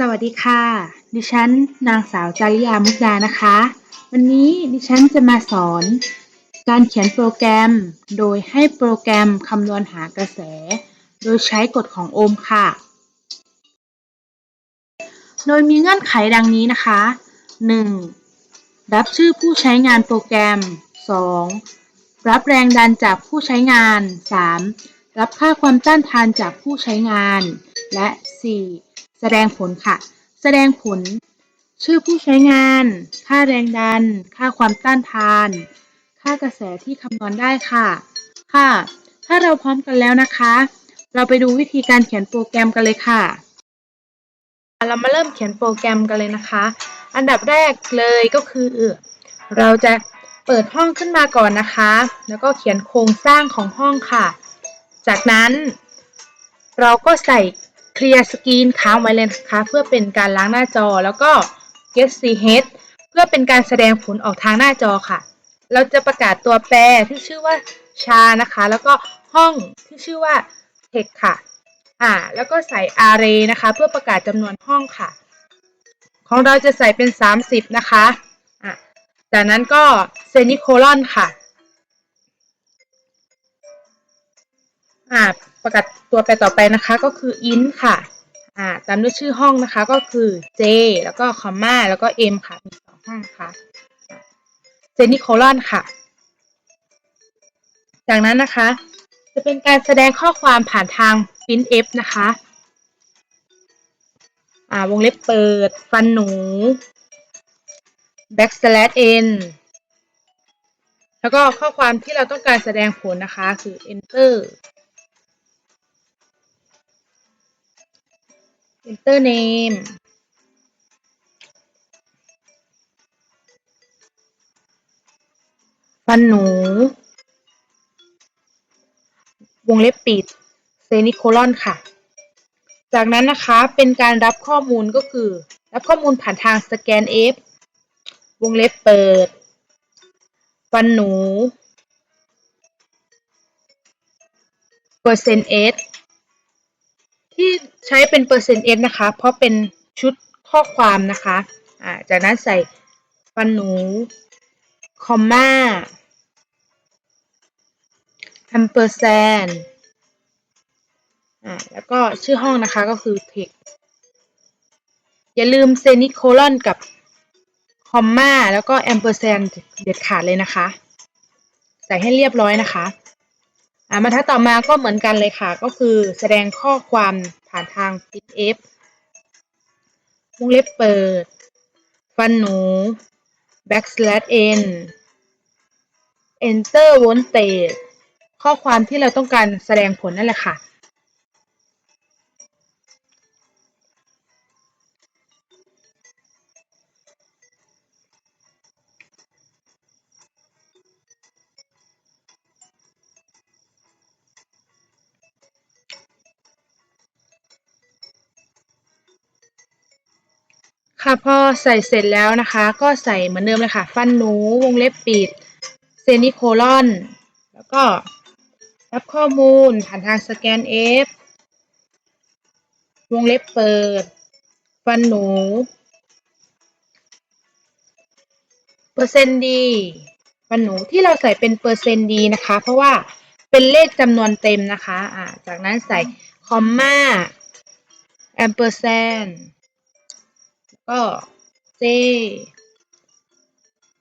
สวัสดีค่ะ ดิฉัน นางสาวจาริยามุกดานะคะ วันนี้ดิฉันจะมาสอน การเขียนโปรแกรม โดยให้โปรแกรมคำนวณหากระแส โดยใช้กฎของโอห์มค่ะ โดยมีเงื่อนไขดังนี้นะคะ 1. รับชื่อผู้ใช้งานโปรแกรม 2. รับแรงดันจากผู้ใช้งาน 3. รับค่าความต้านทานจากผู้ใช้งาน และ 4. แสดงผลค่ะ แสดงผล ชื่อผู้ใช้งาน ค่าแรงดัน ค่าความต้านทาน ค่ากระแสที่คำนวณได้ค่ะ ค่ะ ถ้าเราพร้อมกันแล้วนะคะ เราไปดูวิธีการเขียนโปรแกรมกันเลยค่ะ เรามาเริ่มเขียนโปรแกรมกันเลยนะคะ อันดับแรกเลยก็คือเราจะเปิดห้องขึ้นมาก่อนนะคะ แล้วก็เขียนโครงสร้างของห้องค่ะ จากนั้น เราก็ใส่ เคลียร์สกรีนค้างไว้เลยนะคะ เพื่อเป็นการล้างหน้าจอแล้วก็ get ch เพื่อเป็นการแสดงผลออกทางหน้าจอค่ะ เราจะประกาศตัวแปรที่ชื่อว่าชานะคะ แล้วก็ห้องที่ชื่อว่า text ค่ะ อ่า แล้วก็ใส่ array นะคะ เพื่อประกาศจำนวนห้องค่ะ ของเราจะใส่เป็น 30 นะคะอ่าจากนั้นก็เซนิโคลอนค่ะ อ่าประกาศ ตัวแปรต่อไปนะคะก็คือ int ค่ะอ่าตามด้วยชื่อห้องนะคะก็คือ j แล้วก็คอมมาแล้วก็ m ค่ะมีสองห้องค่ะเซนิโคลอนค่ะ จากนั้นนะคะ จะเป็นการแสดงข้อความผ่านทาง printf นะคะอ่าวงเล็บเปิด ฟันหนู backslash n แล้วก็ข้อความที่เราต้องการแสดงผลนะคะ คือ enter enter name ฟันหนู วงเล็บปิดเซนิโคลอนค่ะ จากนั้นนะคะเป็นการรับข้อมูลก็คือ รับข้อมูลผ่านทางสแกน F วงเล็บเปิด ฟันหนูเปอร์เซ็นต์ S ที่ใช้เป็นเปอร์เซ็นต์ S นะคะ เพราะเป็นชุดข้อความนะคะอ่าจากนั้นใส่ฟันหนู คอมมาแอมเปอร์แซนอ่าแล้วก็ชื่อห้องนะคะก็คือ text อย่าลืมเซนิโคลอนกับคอมมาแล้วก็แอมเปอร์แซนเด็ดขาดเลยนะคะ ใส่ให้เรียบร้อยนะคะ อ่าบรรทัดต่อมาก็เหมือนกันเลยค่ะ ก็คือแสดงข้อความผ่านทาง printf วงเล็บเปิด ฟันหนู backslash n enter voltage ข้อความที่เราต้องการแสดงผลนั่นแหละค่ะ ค่ะพอใส่เสร็จแล้วนะคะ ก็ใส่เหมือนเดิมเลยค่ะ ฟันหนูวงเล็บปิดเซนิโคลอน แล้วก็รับข้อมูลผ่านทางสแกน F วงเล็บเปิด ฟันหนู เปอร์เซ็นต์ดี ฟันหนูที่เราใส่เป็นเปอร์เซ็นต์ดีนะคะ เพราะว่าเป็นเลขจำนวนเต็มนะคะ อ่าจากนั้นใส่คอมมาแอมเปอร์แซน ก็ J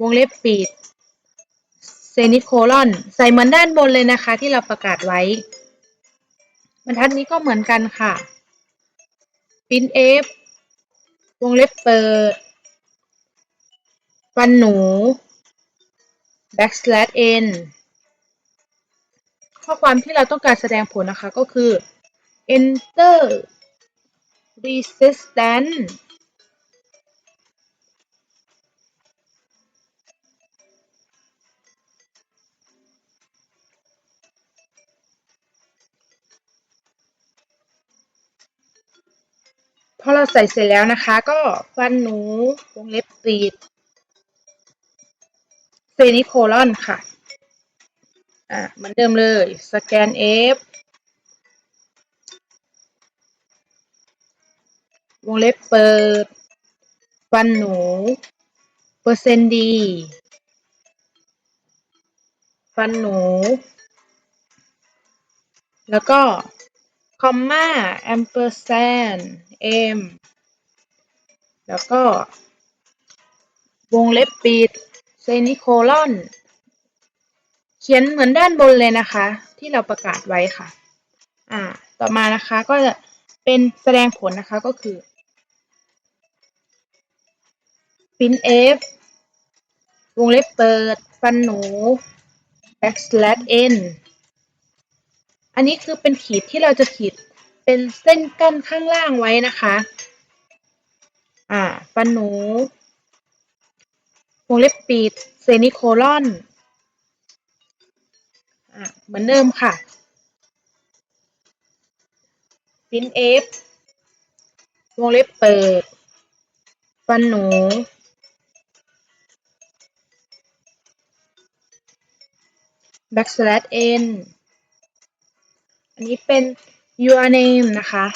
วงเล็บปิดเซนิโคลอน ใส่เหมือนด้านบนเลยนะคะ ที่เราประกาศไว้ บรรทัดนี้ก็เหมือนกันค่ะ printf วงเล็บเปิด ฟันหนู backslash n ข้อความที่เราต้องการแสดงผลนะคะก็คือ enter resistance พอเราใส่เสร็จแล้วนะคะ ก็ฟันหนูวงเล็บปิดเซนิโคลอนค่ะ อ่าเหมือนเดิมเลย สแกน F วงเล็บเปิด ฟันหนู เปอร์เซนต์ดี ฟันหนู แล้วก็ คอมมาแอมเปอร์แซนเอ็มแล้วก็ วงเล็บปิดเซนิโคลอน เขียนเหมือนด้านบนเลยนะคะ ที่เราประกาศไว้ค่ะ อ่า ต่อมานะคะก็จะเป็นแสดงผลนะคะก็คือ print f วงเล็บเปิด ฟันหนู backslash n อันนี้คือเป็นขีดที่เราจะขีดเป็นเส้นกั้นข้างล่างไว้นะคะ อ่าฟันหนูวงเล็บปิดเซนิโคลอน อ่าเหมือนเดิมค่ะ print f วงเล็บเปิด ฟันหนู backslash n อัน อันนี้เป็น your name นะคะ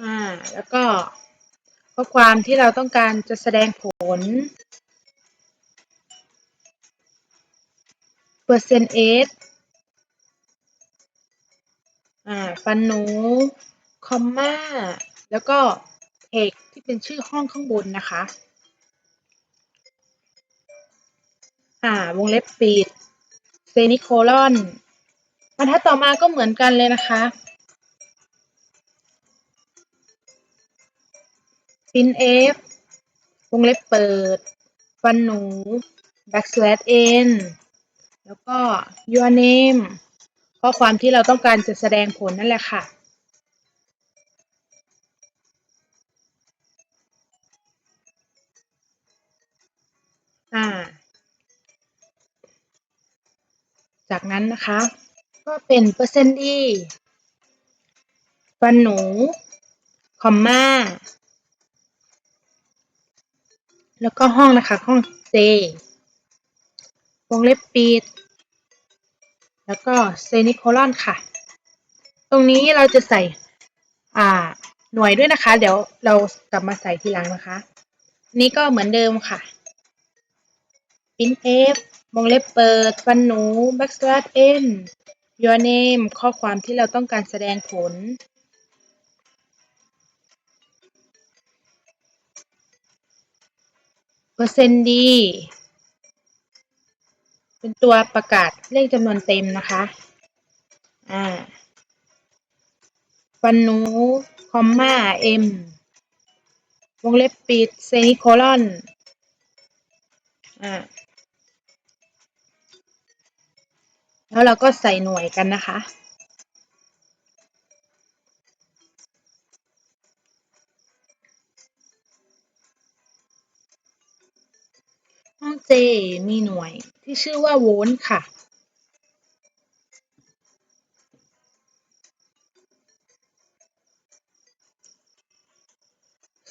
อ่า แล้วก็ข้อความที่เราต้องการจะแสดงผลเปอร์เซ็นต์เอสอ่า ฟันหนู คอมมา แล้วก็เอกที่เป็นชื่อห้องข้างบนนะคะ อ่าวงเล็บปิดเซนิโคลอนบรรทัดต่อมาก็เหมือนกันเลยนะคะ print f วงเล็บเปิด ฟันหนู backslash n แล้วก็ your name ข้อความที่เราต้องการจะแสดงผลนั่นแหละค่ะ อ่า จากนั้นนะคะ ก็เป็นเปอร์เซนต์ดีฟันหนู คอมมาแล้วก็ห้องนะคะ ห้อง J วงเล็บปิด แล้วก็เซนิโคลอนค่ะ ตรงนี้เราจะใส่ อ่า หน่วยด้วยนะคะ เดี๋ยวเรากลับมาใส่ทีหลังนะคะ นี่ก็เหมือนเดิมค่ะ print f วงเล็บเปิด ฟันหนู backslash n your name ข้อความที่เราต้องการแสดงผลเปอร์เซ็นต์ดี เป็นตัวประกาศเลขจำนวนเต็มนะคะ อ่า ฟันหนู คอมมา m วงเล็บปิดเซนิโคลอน อ่า แล้วเราก็ใส่หน่วยกันนะคะ ห้อง J มีหน่วยที่ชื่อว่าโวลต์ค่ะ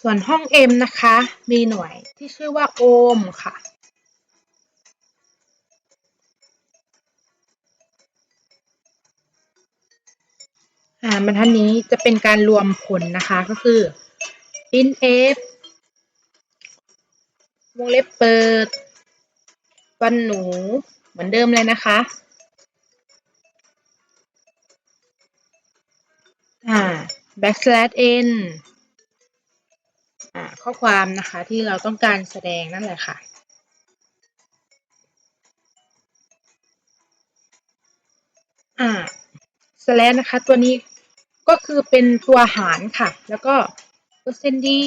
ส่วนห้อง M นะคะ มีหน่วยที่ชื่อว่าโอห์มค่ะ อ่าบรรทัดนี้จะเป็นการรวมผลนะคะก็คือ in f วงเล็บเปิดฟันหนูเหมือนเดิมเลยนะคะ อ่า backslash n อ่าข้อความนะคะที่เราต้องการแสดงนั่นแหละค่ะอ่า slash นะคะตัวนี้ ก็คือเป็นตัวหารค่ะ แล้วก็เปอร์เซนต์ดี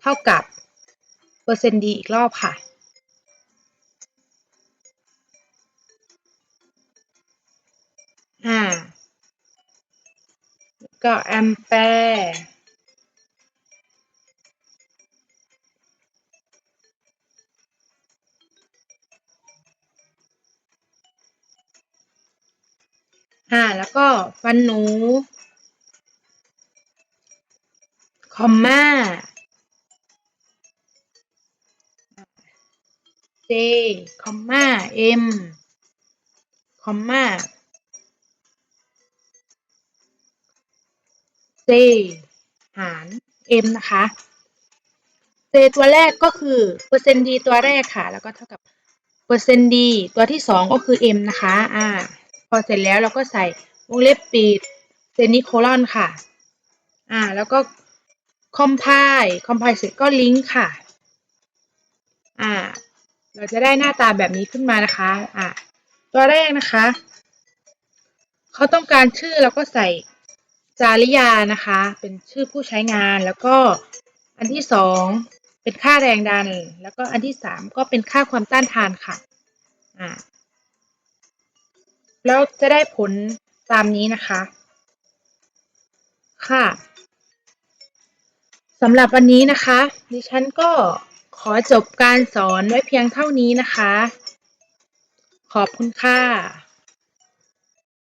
เท่ากับเปอร์เซนต์ดีอีกรอบค่ะ อ่า ก็แอมแปร์ แล้วก็ฟันหนู คอมมา J คอมมา m คอมมา j หาร m นะคะ j ตัวแรกก็คือเปอร์เซ็นต์ d ตัวแรกค่ะ แล้วก็เท่ากับเปอร์เซ็นต์ d ตัวที่สองก็คือ m นะคะ อ่า อเสร็จแล้วเราก็ใส่วงเล็บปิดเซนิโคลอนค่ะ อ่า แล้วก็คอมไพล์คอมไพล์เสร็จก็ลิงก์ค่ะ อ่า เราจะได้หน้าตาแบบนี้ขึ้นมานะคะ อ่าตัวแรกนะคะ เขาต้องการชื่อแล้วก็ใส่จาริยานะคะ เป็นชื่อผู้ใช้งานแล้วก็อันที่สองเป็นค่าแรงดัน แล้วก็อันที่สามก็เป็นค่าความต้านทานค่ะ อ่า แล้วจะได้ผลตามนี้นะคะ ค่ะสำหรับวันนี้นะคะ ดิฉันก็ขอจบการสอนไว้เพียงเท่านี้นะคะ ขอบคุณค่ะ